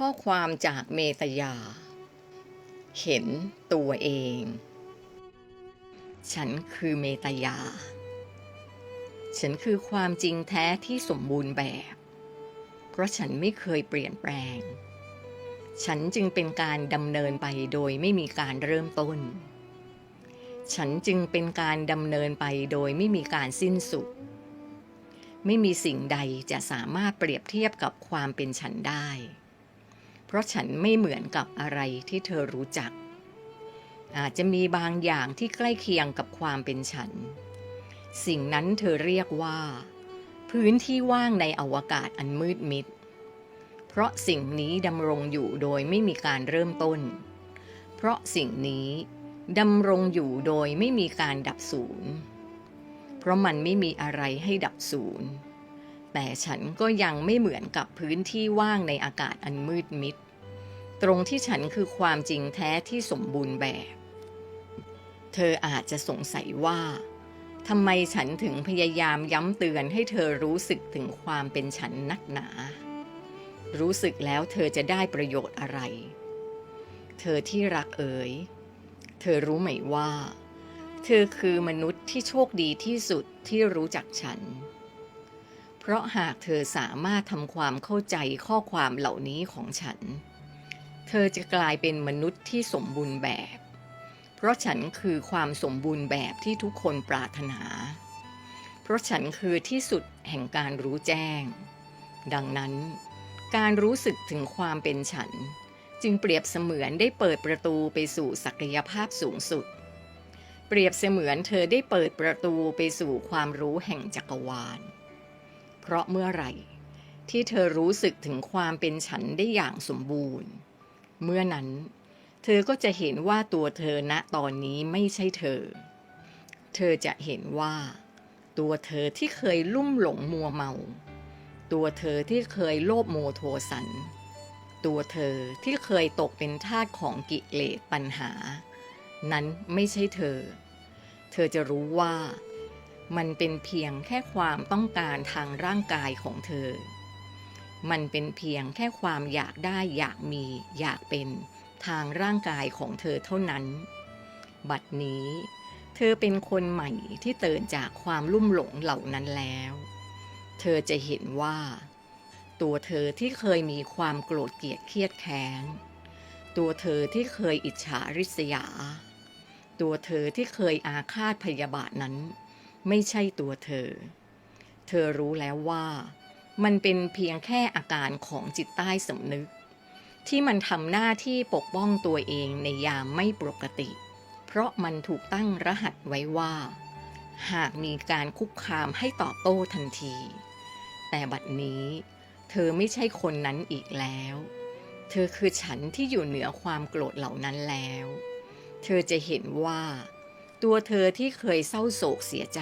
ข้อความจากเมตยา เห็นตัวเอง ฉันคือเมตยา ฉันคือความจริงแท้ที่สมบูรณ์แบบ เพราะฉันไม่เคยเปลี่ยนแปลง ฉันจึงเป็นการดำเนินไปโดยไม่มีการเริ่มต้น ฉันจึงเป็นการดำเนินไปโดยไม่มีการสิ้นสุดไม่มีสิ่งใดจะสามารถเปรียบเทียบกับความเป็นฉันได้ ราะฉันไม่เหมือนกับอะไรที่เธอรู้จัก อาจจะมีบางอย่างที่ใกล้เคียงกับความเป็นฉัน สิ่งนั้นเธอเรียกว่า พื้นที่ว่างในอวกาศอันมืดมิด เพราะสิ่งนี้ดำรงอยู่โดยไม่มีการเริ่มต้น เพราะสิ่งนี้ดำรงอยู่โดยไม่มีการดับสูญเพราะมันไม่มีอะไรให้ดับสูญแต่ฉันก็ยังไม่เหมือนกับพื้นที่ว่างในอากาศอันมืดมิด ตรงที่ฉันคือความจริงแท้ที่สมบูรณ์แบบ เธออาจจะสงสัยว่าทำไมฉันถึงพยายามย้ำเตือนให้เธอรู้สึกถึงความเป็นฉันนักหนา รู้สึกแล้วเธอจะได้ประโยชน์อะไร เธอที่รักเอ๋ย เธอรู้ไหมว่า เธอคือมนุษย์ที่โชคดีที่สุดที่รู้จักฉัน เพราะหากเธอสามารถทำความเข้าใจข้อความเหล่านี้ของฉัน ธอจะกลายเป็นมนุษย์ที่สมบูรณ์แบบ เพราะฉันคือความสมบูรณ์แบบที่ทุกคนปรารถนา เพราะฉันคือที่สุดแห่งการรู้แจ้ง ดังนั้น การรู้สึกถึงความเป็นฉัน จึงเปรียบเสมือนได้เปิดประตูไปสู่ศักยภาพสูงสุด เปรียบเสมือนเธอได้เปิดประตูไปสู่ความรู้แห่งจักรวาล เพราะเมื่อไหร่ที่เธอรู้สึกถึงความเป็นฉันได้อย่างสมบูรณ์ เมื่อนั้น เธอก็จะเห็นว่าตัวเธอณตอนนี้ไม่ใช่เธอ เธอจะเห็นว่า ตัวเธอที่เคยลุ่มหลงมัวเมา ตัวเธอที่เคยโลภโมโทสัน ตัวเธอที่เคยตกเป็นทาสของกิเลสปัญหา นั้นไม่ใช่เธอ เธอจะรู้ว่ามันเป็นเพียงแค่ความต้องการทางร่างกายของเธอ มันเป็นเพียงแค่ความอยากได้อยากมีอยากเป็นทางร่างกายของเธอเท่านั้น บัดนี้ เธอเป็นคนใหม่ที่เตื่นจากความลุ่มหลงเหล่านั้นแล้ว เธอจะเห็นว่า ตัวเธอที่เคยมีความโกรธเกลียดเครียดแค้น ตัวเธอที่เคยอิจฉาริษยา ตัวเธอที่เคยอาฆาตพยาบาทนั้น ไม่ใช่ตัวเธอ เธอรู้แล้วว่า มันเป็นเพียงแค่อาการของจิตใต้สำนึก ที่มันทำหน้าที่ปกป้องตัวเองในยามไม่ปกติ เพราะมันถูกตั้งรหัสไว้ว่า หากมีการคุกคามให้ตอบโต้ทันที แต่บัดนี้ เธอไม่ใช่คนนั้นอีกแล้ว เธอคือฉันที่อยู่เหนือความโกรธเหล่านั้นแล้ว เธอจะเห็นว่า ตัวเธอที่เคยเศร้าโศกเสียใจ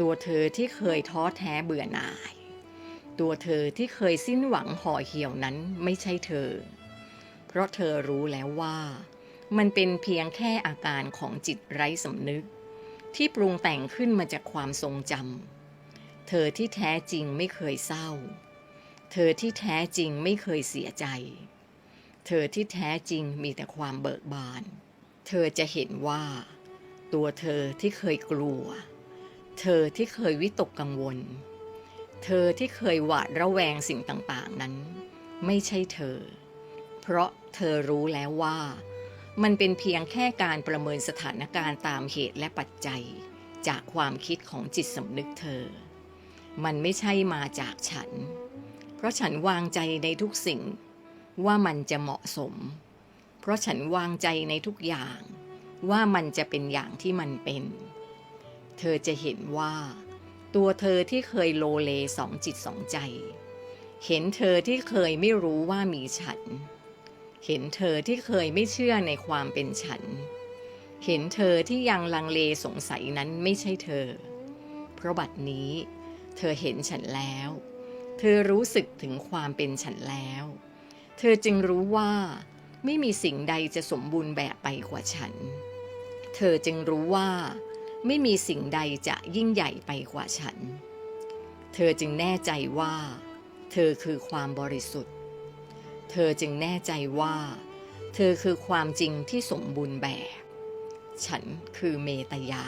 ตัวเธอที่เคยท้อแท้เบื่อหน่าย ตัวเธอที่เคยสิ้นหวังห่อเหี่ยวนั้นไม่ใช่เธอ เพราะเธอรู้แล้วว่า มันเป็นเพียงแค่อาการของจิตไร้สำนึก ที่ปรุงแต่งขึ้นมาจากความทรงจำเธอที่แท้จริงไม่เคยเศร้า เธอที่แท้จริงไม่เคยเสียใจ เธอที่แท้จริงมีแต่ความเบิกบาน เธอจะเห็นว่า ตัวเธอที่เคยกลัว เธอที่เคยวิตกกังวล เธอที่เคยหวาดระแวงสิ่งต่างๆนั้น ไม่ใช่เธอ เพราะเธอรู้แล้วว่า มันเป็นเพียงแค่การประเมินสถานการณ์ตามเหตุและปัจจัย จากความคิดของจิตสำนึกเธอ มันไม่ใช่มาจากฉัน เพราะฉันวางใจในทุกสิ่งว่ามันจะเหมาะสม เพราะฉันวางใจในทุกอย่างว่ามันจะเป็นอย่างที่มันเป็น เธอจะเห็นว่า ตัวเธอที่เคยโลเลสองจิตสองใจ เห็นเธอที่เคยไม่รู้ว่ามีฉัน เห็นเธอที่เคยไม่เชื่อในความเป็นฉัน เห็นเธอที่ยังลังเลสงสัยนั้นไม่ใช่เธอ เพราะบัดนี้ เธอเห็นฉันแล้ว เธอรู้สึกถึงความเป็นฉันแล้ว เธอจึงรู้ว่าไม่มีสิ่งใดจะสมบูรณ์แบบไปกว่าฉัน เธอจึงรู้ว่า ไม่มีสิ่งใดจะยิ่งใหญ่ไปกว่าฉัน เธอจึงแน่ใจว่า เธอคือความบริสุทธิ์ เธอจึงแน่ใจว่า เธอคือความจริงที่สมบูรณ์แบบ ฉันคือเมตยา